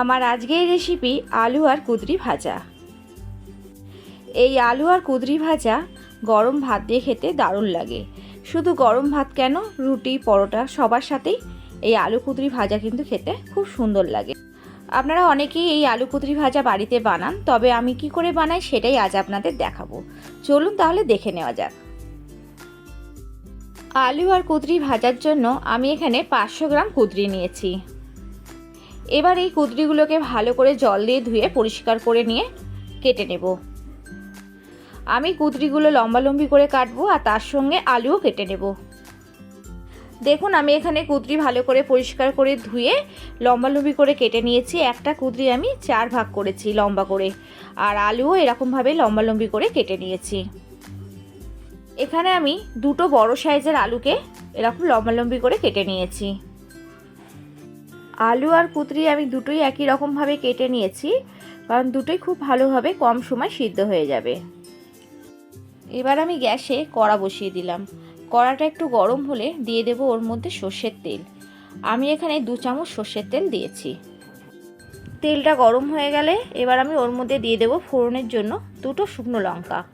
আমার আজকের রেসিপি আলু আর কুদরি ভাজা। এই আলু আর কুদরি ভাজা গরম ভাত দিয়ে খেতে দারুণ লাগে। শুধু গরম ভাত কেন? রুটি, পরোটা সবার সাথেই এই আলু কুদরি ভাজা কিন্তু খেতে খুব সুন্দর লাগে। আপনারা অনেকেই এই আলু কুদরি ভাজা বাড়িতে বানান, তবে আমি কি করে বানাই সেটাই আজ আপনাদের দেখাবো। চলুন তাহলে দেখে নেওয়া যাক। আলু আর কুদরি ভাজার জন্য আমি এখানে পাঁচশো গ্রাম কুদরি নিয়েছি। এবার এই কুদরিগুলোকে ভালো করে জল দিয়ে ধুয়ে পরিষ্কার করে নিয়ে কেটে নেব। আমি কুদরিগুলো লম্বালম্বি করে কাটবো আর তার সঙ্গে আলুও কেটে নেব। দেখুন, আমি এখানে কুদরি ভালো করে পরিষ্কার করে ধুয়ে লম্বালম্বি করে কেটে নিয়েছি। একটা কুদরি আমি চার ভাগ করেছি লম্বা করে। আর আলুও এরকমভাবে লম্বালম্বি করে কেটে নিয়েছি। এখানে আমি দুটো বড় সাইজের আলুকে এরকম লম্বালম্বি করে কেটে নিয়েছি। আলু আর কুতরি আমি দুটোই একই রকমভাবে কেটে নিয়েছি, কারণ দুটোই খুব ভালোভাবে কম সময় সিদ্ধ হয়ে যাবে। এবার আমি গ্যাসে কড়া বসিয়ে দিলাম। কড়াটা একটু গরম হলে দিয়ে দেব ওর মধ্যে সর্ষের তেল। আমি এখানে দু চামচ সর্ষের তেল দিয়েছি। তেলটা গরম হয়ে গেলে এবার আমি ওর মধ্যে দিয়ে দেব ফোড়নের জন্য দুটো শুকনো লঙ্কা।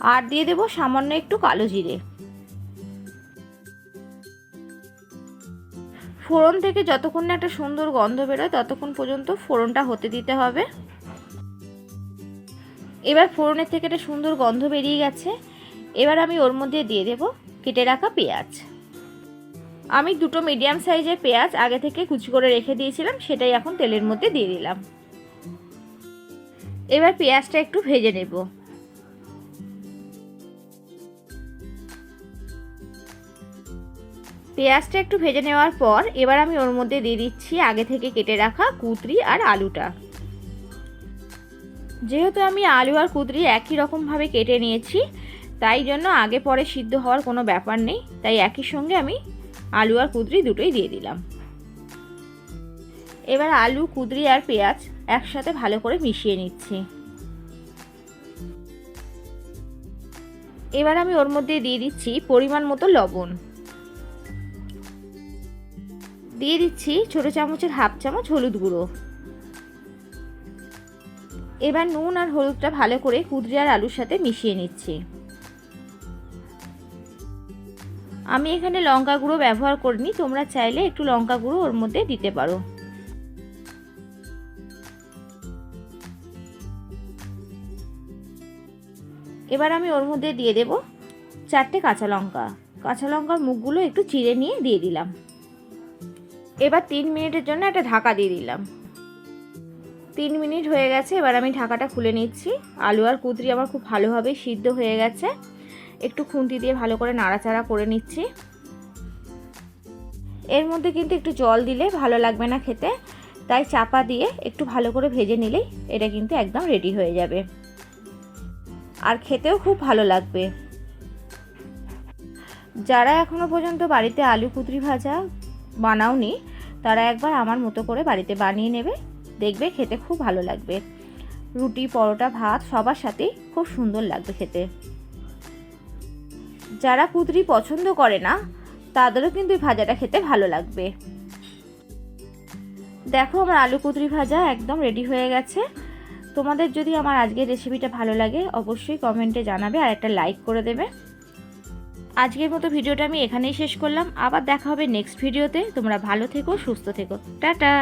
আর দিয়ে দেব সামান্য একটু কালো জিরে। ফোড়ন থেকে যতক্ষণ না একটা সুন্দর গন্ধ বেরোয়, ততক্ষণ পর্যন্ত ফোড়নটা হতে দিতে হবে। এবার ফোড়নের থেকে একটা সুন্দর গন্ধ বেরিয়ে গেছে। এবার আমি ওর মধ্যে দিয়ে দেব কেটে রাখা পেঁয়াজ। আমি দুটো মিডিয়াম সাইজের পেঁয়াজ আগে থেকে কুচি করে রেখে দিয়েছিলাম, সেটাই এখন তেলের মধ্যে দিয়ে দিলাম। এবার পেঁয়াজটা একটু ভেজে নেব। পেঁয়াজটা একটু ভেজে নেওয়ার পর এবার আমি ওর মধ্যে দিয়ে দিচ্ছি আগে থেকে কেটে রাখা কুতরি আর আলুটা। যেহেতু আমি আলু আর কুদরি একই রকমভাবে কেটে নিয়েছি, তাই জন্য আগে পরে সিদ্ধ হওয়ার কোনো ব্যাপার নেই। তাই একই সঙ্গে আমি আলু আর কুদরি দুটোই দিয়ে দিলাম। এবার আলু, কুদরি আর পেঁয়াজ একসাথে ভালো করে মিশিয়ে নিচ্ছি। এবার আমি ওর মধ্যে দিয়ে দিচ্ছি পরিমাণ মতো লবণ। দিয়ে দিচ্ছি ছোট চামচের হাফ চামচ হলুদ গুঁড়ো। এবার নুন আর হলুদটা ভালো করে কুদরি আর আলুর সাথে মিশিয়ে নিচ্ছি। আমি এখানে লঙ্কা গুঁড়ো ব্যবহার করিনি, তোমরা চাইলে একটু লঙ্কা গুঁড়ো ওর মধ্যে দিতে পারো। এবার আমি ওর মধ্যে দিয়ে দেব চারটে কাঁচা লঙ্কা। কাঁচা লঙ্কার মুখগুলো একটু চিড়ে নিয়ে দিয়ে দিলাম। এবার তিন মিনিটের জন্য একটা ঢাকা দিয়ে দিলাম। তিন মিনিট হয়ে গেছে, এবার আমি ঢাকাটা খুলে নিচ্ছি। আলু আর কুদরি আমার খুব ভালোভাবে সিদ্ধ হয়ে গেছে। একটু খুন্তি দিয়ে ভালো করে নাড়াচাড়া করে নিচ্ছি। এর মধ্যে কিন্তু একটু জল দিলে ভালো লাগবে না খেতে, তাই চাপা দিয়ে একটু ভালো করে ভেজে নিলেই এটা কিন্তু একদম রেডি হয়ে যাবে। আর খেতেও খুব ভালো লাগবে। যারা এখনও পর্যন্ত বাড়িতে আলু কুদরি ভাজা বানাওনি, তারা একবার আমার মতো করে বাড়িতে বানিয়ে নেবে। দেখবে খেতে খুব ভালো লাগবে। রুটি, পরোটা, ভাত সবার সাথেই খুব সুন্দর লাগবে খেতে। যারা কুদরি পছন্দ করে না, তাদেরও কিন্তু এই ভাজাটা খেতে ভালো লাগবে। দেখো আমার আলু কুদরি ভাজা একদম রেডি হয়ে গেছে। তোমাদের যদি আমার আজকের রেসিপিটা ভালো লাগে, অবশ্যই কমেন্টে জানাবে আর একটা লাইক করে দেবে। আজকের মতো ভিডিওটা আমি এখানেই শেষ করলাম। আবার দেখা হবে নেক্সট ভিডিওতে তোমরা ভালো থেকো, সুস্থ থেকো। টাটা!